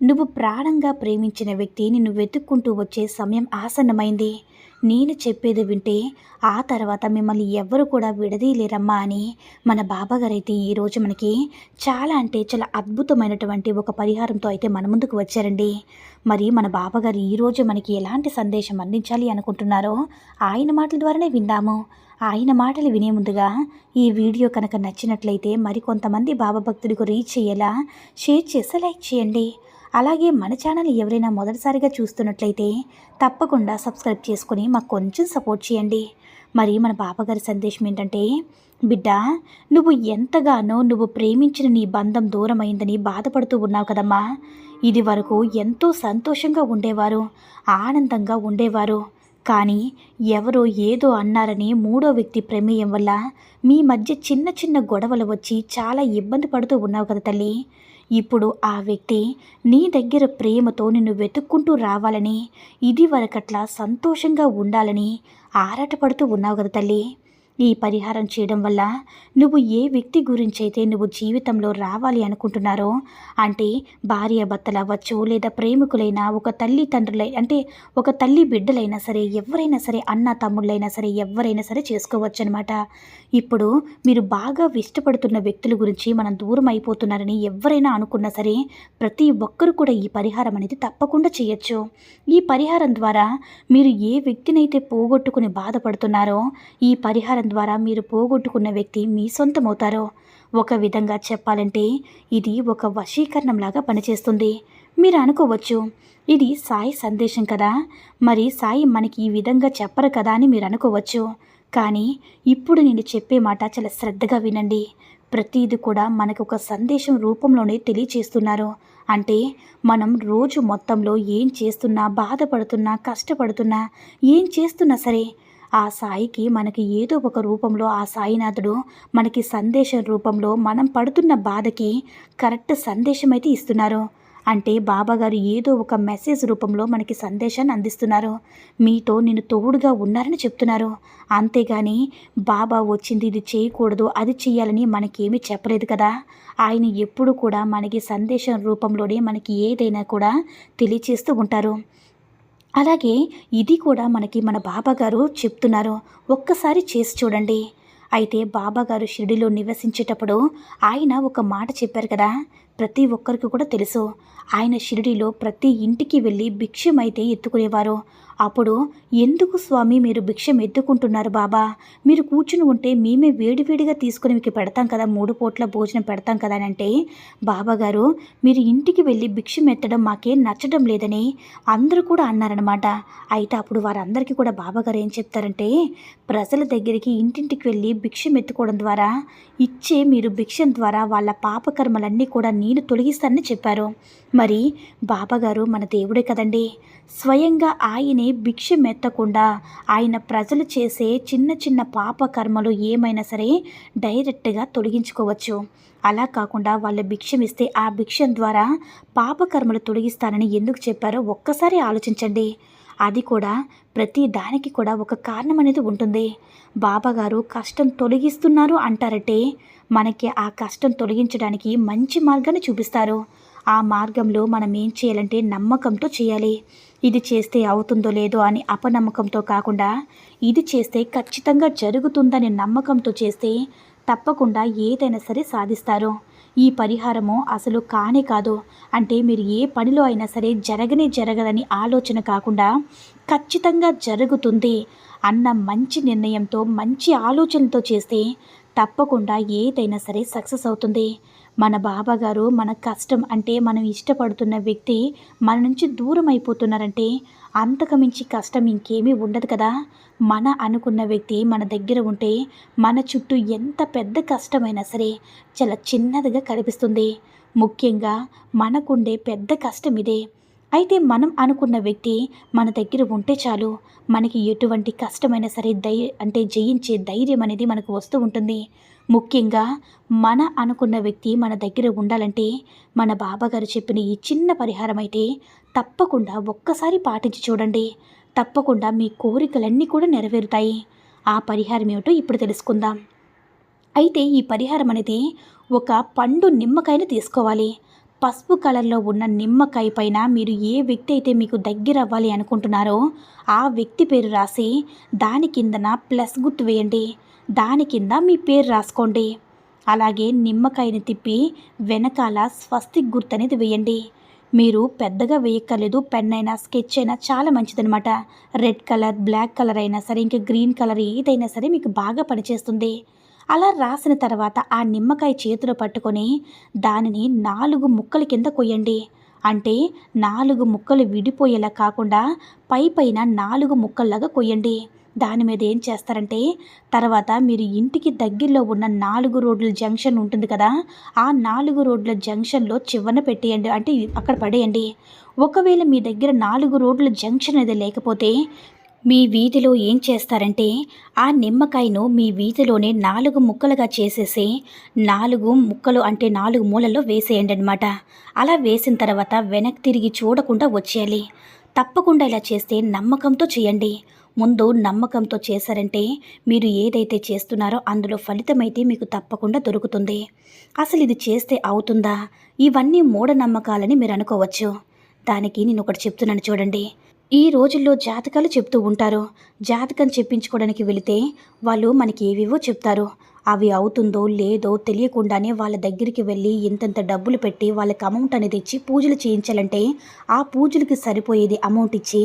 నువ్వు ప్రాణంగా ప్రేమించిన వ్యక్తి నిన్ను వెతుక్కుంటూ వచ్చే సమయం ఆసన్నమైంది. నేను చెప్పేది వింటే ఆ తర్వాత మిమ్మల్ని ఎవ్వరు కూడా విడదీయలేరమ్మా అని మన బాబాగారైతే ఈరోజు మనకి చాలా అంటే చాలా అద్భుతమైనటువంటి ఒక పరిహారంతో అయితే మన ముందుకు వచ్చారండి. మరి మన బాబాగారు ఈరోజు మనకి ఎలాంటి సందేశం అందించాలి అనుకుంటున్నారో ఆయన మాటల ద్వారానే విందాము. ఆయన మాటలు వినే ముందుగా ఈ వీడియో కనుక నచ్చినట్లయితే మరికొంతమంది బాబా భక్తులకు రీచ్ అయ్యేలా షేర్ చేసి లైక్ చేయండి. అలాగే మన ఛానల్ ఎవరైనా మొదటిసారిగా చూస్తున్నట్లయితే తప్పకుండా సబ్స్క్రైబ్ చేసుకుని మాకు కొంచెం సపోర్ట్ చేయండి. మరి మన బాబాగారి సందేశం ఏంటంటే బిడ్డ నువ్వు ఎంతగానో నువ్వు ప్రేమించిన నీ బంధం దూరమైందని బాధపడుతూ ఉన్నావు కదమ్మా. ఇది వరకు ఎంతో సంతోషంగా ఉండేవారు ఆనందంగా ఉండేవారు. కానీ ఎవరో ఏదో అన్నారని మూడో వ్యక్తి ప్రమేయం వల్ల మీ మధ్య చిన్న చిన్న గొడవలు వచ్చి చాలా ఇబ్బంది పడుతూ ఉన్నావు కదా తల్లి. ఇప్పుడు ఆ వ్యక్తి నీ దగ్గర ప్రేమతో నిన్ను వెతుక్కుంటూ రావాలని ఇది వరకట్లా సంతోషంగా ఉండాలని ఆరాటపడుతూ ఉన్నావు కదా తల్లి. ఈ పరిహారం చేయడం వల్ల నువ్వు ఏ వ్యక్తి గురించి అయితే నువ్వు జీవితంలో రావాలి అనుకుంటున్నారో అంటే భార్య భర్తలు అవ్వచ్చు లేదా ప్రేమికులైనా ఒక తల్లి తండ్రులై అంటే ఒక తల్లి బిడ్డలైనా సరే ఎవరైనా సరే అన్న తమ్ముళ్ళైనా సరే ఎవరైనా సరే చేసుకోవచ్చు అనమాట ఇప్పుడు మీరు బాగా ఇష్టపడుతున్న వ్యక్తుల గురించి మనం దూరం అయిపోతున్నారని ఎవరైనా అనుకున్నా సరే ప్రతి ఒక్కరు కూడా ఈ పరిహారం అనేది తప్పకుండా చేయొచ్చు. ఈ పరిహారం ద్వారా మీరు ఏ వ్యక్తినైతే పోగొట్టుకుని బాధపడుతున్నారో ఈ పరిహారం ద్వారా మీరు పోగొట్టుకున్న వ్యక్తి మీ సొంతమవుతారో. ఒక విధంగా చెప్పాలంటే ఇది ఒక వశీకరణంలాగా పనిచేస్తుంది. మీరు అనుకోవచ్చు ఇది సాయి సందేశం కదా. మరి సాయి మనకి ఈ విధంగా చెప్పరు కదా అని మీరు అనుకోవచ్చు. కానీ ఇప్పుడు నేను చెప్పే మాట చాలా శ్రద్ధగా వినండి. ప్రతిది కూడా మనకు ఒక సందేశం రూపంలోనే తెలియచేస్తున్నారు. అంటే మనం రోజు మొత్తంలో ఏం చేస్తున్నా బాధపడుతున్నా కష్టపడుతున్నా ఏం చేస్తున్నా సరే ఆ సాయికి మనకి ఏదో ఒక రూపంలో ఆ సాయినాథుడు మనకి సందేశం రూపంలో మనం పడుతున్న బాధకి కరెక్ట్ సందేశం అయితే ఇస్తున్నారు. అంటే బాబాగారు ఏదో ఒక మెసేజ్ రూపంలో మనకి సందేశాన్ని అందిస్తున్నారు. మీతో నేను తోడుగా ఉన్నారని చెప్తున్నారు. అంతేగాని బాబా వచ్చింది ఇది చేయకూడదు అది చేయాలని మనకేమీ చెప్పలేదు కదా. ఆయన ఎప్పుడు కూడా మనకి సందేశం రూపంలోనే మనకి ఏదైనా కూడా తెలియచేస్తూ ఉంటారు. అలాగే ఇది కూడా మనకి మన బాబాగారు చెప్తున్నారు. ఒక్కసారి చేసి చూడండి. అయితే బాబాగారు షిరిడిలో నివసించేటప్పుడు ఆయన ఒక మాట చెప్పారు కదా. ప్రతి ఒక్కరికి కూడా తెలుసు. ఆయన షిరిడిలో ప్రతి ఇంటికి వెళ్ళి భిక్షమైతే ఎత్తుకునేవారు. అప్పుడు ఎందుకు స్వామి మీరు భిక్షం ఎత్తుకుంటున్నారు బాబా? మీరు కూర్చుని ఉంటే మేమే వేడివేడిగా తీసుకుని మీకు పెడతాం కదా మూడు పూట్ల భోజనం పెడతాం కదా అని అంటే బాబాగారు మీరు ఇంటికి వెళ్ళి భిక్షం ఎత్తడం మాకేం నచ్చడం లేదని అందరూ కూడా అన్నారనమాట అయితే అప్పుడు వారందరికీ కూడా బాబాగారు ఏం చెప్తారంటే ప్రజల దగ్గరికి ఇంటింటికి వెళ్ళి భిక్షం ఎత్తుకోవడం ద్వారా ఇచ్చే మీరు భిక్షం ద్వారా వాళ్ళ పాపకర్మలన్నీ కూడా నేను తొలగిస్తానని చెప్పారు. మరి బాబాగారు మన దేవుడే కదండి స్వయంగా ఆయనే భిక్ష మెత్తకుండా ఆయన ప్రజలు చేసే చిన్న చిన్న పాప కర్మలు ఏమైనా సరే డైరెక్ట్గా తొలగించుకోవచ్చు. అలా కాకుండా వాళ్ళు భిక్షం ఇస్తే ఆ భిక్షం ద్వారా పాపకర్మలు తొలగిస్తానని ఎందుకు చెప్పారో ఒక్కసారి ఆలోచించండి. అది కూడా ప్రతి దానికి కూడా ఒక కారణం అనేది ఉంటుంది బాబాగారు కష్టం తొలగిస్తున్నారు అంటారంటే మనకి ఆ కష్టం తొలగించడానికి మంచి మార్గాన్ని చూపిస్తారు. ఆ మార్గంలో మనం ఏం చేయాలంటే నమ్మకంతో చేయాలి. ఇది చేస్తే అవుతుందో లేదో అని అపనమ్మకంతో కాకుండా ఇది చేస్తే ఖచ్చితంగా జరుగుతుందనే నమ్మకంతో చేస్తే తప్పకుండా ఏదైనా సరే సాధిస్తారు. ఈ పరిహారము అసలు కానే కాదు. అంటే మీరు ఏ పనిలో అయినా సరే జరగనే జరగదని ఆలోచన కాకుండా ఖచ్చితంగా జరుగుతుంది అన్న మంచి నిర్ణయంతో మంచి ఆలోచనతో చేస్తే తప్పకుండా ఏదైనా సరే సక్సెస్ అవుతుంది. మన బాబాగారు మన కష్టం అంటే మనం ఇష్టపడుతున్న వ్యక్తి మన నుంచి దూరం అయిపోతున్నారంటే అంతకమించి కష్టం ఇంకేమీ ఉండదు కదా. మన అనుకున్న వ్యక్తి మన దగ్గర ఉంటే మన చుట్టూ ఎంత పెద్ద కష్టమైనా సరే చాలా చిన్నదిగా కనిపిస్తుంది. ముఖ్యంగా మనకుండే పెద్ద కష్టం ఇదే. అయితే మనం అనుకున్న వ్యక్తి మన దగ్గర ఉంటే చాలు. మనకి ఎటువంటి కష్టమైనా సరే ధై అంటే జయించే ధైర్యం అనేది మనకు వస్తూ ఉంటుంది. ముఖ్యంగా మన అనుకున్న వ్యక్తి మన దగ్గర ఉండాలంటే మన బాబాగారు చెప్పిన ఈ చిన్న పరిహారం అయితే తప్పకుండా ఒక్కసారి పాటించి చూడండి. తప్పకుండా మీ కోరికలన్నీ కూడా నెరవేరుతాయి. ఆ పరిహారం ఏమిటో ఇప్పుడు తెలుసుకుందాం. అయితే ఈ పరిహారం అనేది ఒక పండు నిమ్మకాయను తీసుకోవాలి. పసుపు కలర్లో ఉన్న నిమ్మకాయ పైన మీరు ఏ వ్యక్తి అయితే మీకు దగ్గర అవ్వాలి అనుకుంటున్నారో ఆ వ్యక్తి పేరు రాసి దాని కిందన ప్లస్ గుర్తు వేయండి. దాని కింద మీ పేరు రాసుకోండి. అలాగే నిమ్మకాయని తిప్పి వెనకాల స్వస్తిక్ గుర్తు అనేది వేయండి. మీరు పెద్దగా వేయక్కర్లేదు పెన్ అయినా స్కెచ్ అయినా చాలా మంచిదనమాట రెడ్ కలర్ బ్లాక్ కలర్ అయినా సరే ఇంకా గ్రీన్ కలర్ ఏదైనా సరే మీకు బాగా పనిచేస్తుంది. అలా రాసిన తర్వాత ఆ నిమ్మకాయ చేతిలో పట్టుకొని దానిని నాలుగు ముక్కల కింద కొయ్యండి. అంటే నాలుగు ముక్కలు విడిపోయేలా కాకుండా పై పైన నాలుగు ముక్కల్లాగా కొయ్యండి. దాని మీద ఏం చేస్తారంటే తర్వాత మీరు ఇంటికి దగ్గరలో ఉన్న నాలుగు రోడ్ల జంక్షన్ ఉంటుంది కదా ఆ నాలుగు రోడ్ల జంక్షన్లో చివరన పెట్టేయండి. అంటే అక్కడ పడేయండి. ఒకవేళ మీ దగ్గర నాలుగు రోడ్ల జంక్షన్ అనేది లేకపోతే మీ వీధిలో ఏం చేస్తారంటే ఆ నిమ్మకాయను మీ వీధిలోనే నాలుగు ముక్కలుగా చేసేసి నాలుగు ముక్కలు అంటే నాలుగు మూలల్లో వేసేయండి అనమాట అలా వేసిన తర్వాత వెనక్కి తిరిగి చూడకుండా వచ్చేయాలి. తప్పకుండా ఇలా చేస్తే నమ్మకంతో చేయండి. ముందు నమ్మకంతో చేశారంటే మీరు ఏదైతే చేస్తున్నారో అందులో ఫలితమైతే మీకు తప్పకుండా దొరుకుతుంది. అసలు ఇది చేస్తే అవుతుందా? ఇవన్నీ మూఢనమ్మకాలని మీరు అనుకోవచ్చు. దానికి నేను ఒకటి చెప్తున్నాను చూడండి. ఈ రోజుల్లో జాతకాలు చెప్తూ ఉంటారు. జాతకం చెప్పించుకోవడానికి వెళితే వాళ్ళు మనకి ఏవేవో చెప్తారు. అవి అవుతుందో లేదో తెలియకుండానే వాళ్ళ దగ్గరికి వెళ్ళి ఇంతంత డబ్బులు పెట్టి వాళ్ళకి అమౌంట్ అనేది ఇచ్చి పూజలు చేయించాలంటే ఆ పూజలకి సరిపోయేది అమౌంట్ ఇచ్చి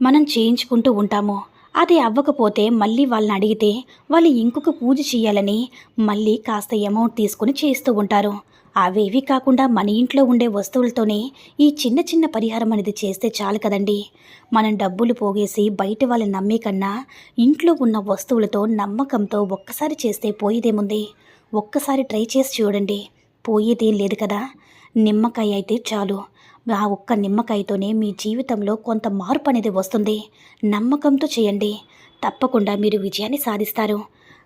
మనం చేయించుకుంటూ ఉంటాము. అది అవ్వకపోతే మళ్ళీ వాళ్ళని అడిగితే వాళ్ళు ఇంకొక పూజ చేయాలని మళ్ళీ కాస్త అమౌంట్ తీసుకుని చేస్తూ ఉంటారు. అవేవి కాకుండా మన ఇంట్లో ఉండే వస్తువులతోనే ఈ చిన్న చిన్న పరిహారం అనేది చేస్తే చాలు కదండి. మనం డబ్బులు పోగేసి బయట వాళ్ళని నమ్మే కన్నా ఇంట్లో ఉన్న వస్తువులతో నమ్మకంతో ఒక్కసారి చేస్తే పోయేదేముంది? ఒక్కసారి ట్రై చేసి చూడండి. పోయేదేం లేదు కదా? నిమ్మకాయ అయితే చాలు. ఆ ఒక్క నిమ్మకాయతోనే మీ జీవితంలో కొంత మార్పు అనేది వస్తుంది. నమ్మకంతో చేయండి. తప్పకుండా మీరు విజయాన్ని సాధిస్తారు.